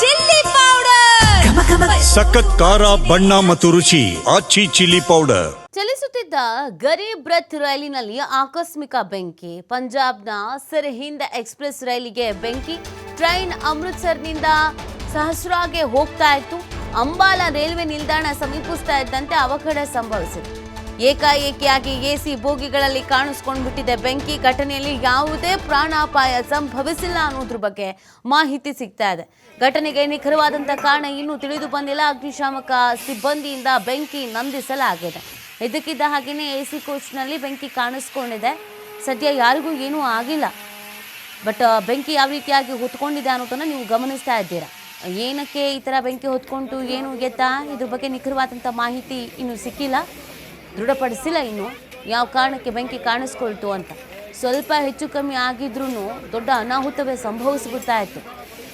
Chilli powder. ಸಖತ್ ಖಾರ ಬಣ್ಣ ಮತ್ತು ರುಚಿ ಆಚಿ ಚಿಲ್ಲಿ ಪೌಡರ್. ಚಲಿಸುತ್ತಿದ್ದ ಗರೀಬ್ ರಥ್ ರೈಲಿನಲ್ಲಿ ಆಕಸ್ಮಿಕ ಬೆಂಕಿ. ಪಂಜಾಬ್ನ ಸರ್ಹಿಂದ್ ಎಕ್ಸ್ಪ್ರೆಸ್ ರೈಲಿಗೆ ಬೆಂಕಿ. ಟ್ರೈನ್ ಅಮೃತ್ಸರ್ನಿಂದ ಸಹಸ್ರಾಗೆ ಹೋಗ್ತಾ ಇತ್ತು. ಅಂಬಾಲ ರೈಲ್ವೆ ನಿಲ್ದಾಣ ಸಮೀಪಿಸ್ತಾ ಇದ್ದಂತೆ ಅವಘಡ ಸಂಭವಿಸಿದೆ. ಏಕಾಏಕಿಯಾಗಿ ಎಸಿ ಬೋಗಿಗಳಲ್ಲಿ ಕಾಣಿಸ್ಕೊಂಡ್ಬಿಟ್ಟಿದೆ. ಬೆಂಕಿ ಘಟನೆಯಲ್ಲಿ ಯಾವುದೇ ಪ್ರಾಣಾಪಾಯ ಸಂಭವಿಸಿಲ್ಲ ಅನ್ನೋದ್ರ ಬಗ್ಗೆ ಮಾಹಿತಿ ಸಿಗ್ತಾ ಇದೆ. ಘಟನೆಗೆ ನಿಖರವಾದಂಥ ಕಾರಣ ಇನ್ನೂ ತಿಳಿದು ಬಂದಿಲ್ಲ. ಅಗ್ನಿಶಾಮಕ ಸಿಬ್ಬಂದಿಯಿಂದ ಬೆಂಕಿ ನಂದಿಸಲಾಗಿದೆ. ಇದಕ್ಕಿದ್ದ ಹಾಗೆಯೇ ಎ ಸಿ ಕೋಚ್ನಲ್ಲಿ ಬೆಂಕಿ ಕಾಣಿಸ್ಕೊಂಡಿದೆ. ಸದ್ಯ ಯಾರಿಗೂ ಏನೂ ಆಗಿಲ್ಲ. ಬಟ್ ಬೆಂಕಿ ಯಾವ ರೀತಿಯಾಗಿ ಹೊತ್ಕೊಂಡಿದೆ ಅನ್ನೋದನ್ನು ನೀವು ಗಮನಿಸ್ತಾ ಇದ್ದೀರಾ? ಏನಕ್ಕೆ ಈ ಥರ ಬೆಂಕಿ ಹೊತ್ಕೊಂಡು ಏನು ಗೆದ್ದ? ಇದ್ರ ಬಗ್ಗೆ ನಿಖರವಾದಂಥ ಮಾಹಿತಿ ಇನ್ನೂ ಸಿಕ್ಕಿಲ್ಲ. ದೃಢಪಡಿಸಿಲ್ಲ ಇನ್ನು. ಯಾವ ಕಾರಣಕ್ಕೆ ಬೆಂಕಿ ಕಾಣಿಸ್ಕೊಳ್ತು ಅಂತ. ಸ್ವಲ್ಪ ಹೆಚ್ಚು ಕಮ್ಮಿ ಆಗಿದ್ರೂ ದೊಡ್ಡ ಅನಾಹುತವೇ ಸಂಭವಿಸ್ಬಿಡ್ತಾ ಇತ್ತು.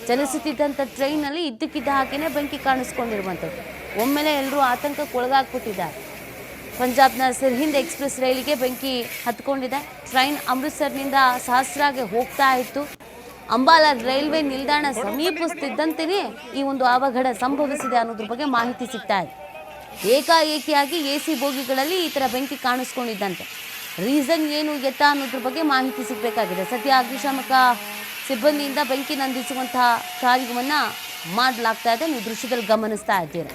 ಚಲಿಸುತ್ತಿದ್ದಂಥ ಟ್ರೈನಲ್ಲಿ ಇದ್ದಕ್ಕಿದ್ದ ಹಾಗೆಯೇ ಬೆಂಕಿ ಕಾಣಿಸ್ಕೊಂಡಿರುವಂಥದ್ದು. ಒಮ್ಮೆಲೆ ಎಲ್ಲರೂ ಆತಂಕಕ್ಕೆ ಒಳಗಾಗ್ಬಿಟ್ಟಿದ್ದಾರೆ ಪಂಜಾಬ್ನ ಸರ್ಹಿಂದ್ ಎಕ್ಸ್ಪ್ರೆಸ್ ರೈಲಿಗೆ ಬೆಂಕಿ ಹತ್ಕೊಂಡಿದೆ. ಟ್ರೈನ್ ಅಮೃತ್ಸರ್ನಿಂದ ಸಹಸ್ರಾಗೆ ಹೋಗ್ತಾ ಇತ್ತು. ಅಂಬಾಲ ರೈಲ್ವೆ ನಿಲ್ದಾಣ ಸಮೀಪಿಸ್ತಿದ್ದಂತೆಯೇ ಈ ಒಂದು ಅವಘಡ ಸಂಭವಿಸಿದೆ ಅನ್ನೋದ್ರ ಬಗ್ಗೆ ಮಾಹಿತಿ ಸಿಗ್ತಾ ಇದೆ. ಏಕಾಏಕಿಯಾಗಿ ಎ ಸಿ ಬೋಗಿಗಳಲ್ಲಿ ಈ ಥರ ಬೆಂಕಿ ಕಾಣಿಸ್ಕೊಂಡಿದ್ದಂತೆ ರೀಸನ್ ಏನು ಎತ್ತ ಅನ್ನೋದ್ರ ಬಗ್ಗೆ ಮಾಹಿತಿ ಸಿಗಬೇಕಾಗಿದೆ ಸದ್ಯ ಅಗ್ನಿಶಾಮಕ ಸಿಬ್ಬಂದಿಯಿಂದ ಬೆಂಕಿ ನಂದಿಸುವಂತಹ ಕಾರ್ಯವನ್ನು ಮಾಡಲಾಗ್ತಾ ಇದೆ ನೀವು ದೃಶ್ಯದಲ್ಲಿ ಗಮನಿಸ್ತಾ ಇದ್ದೀರಾ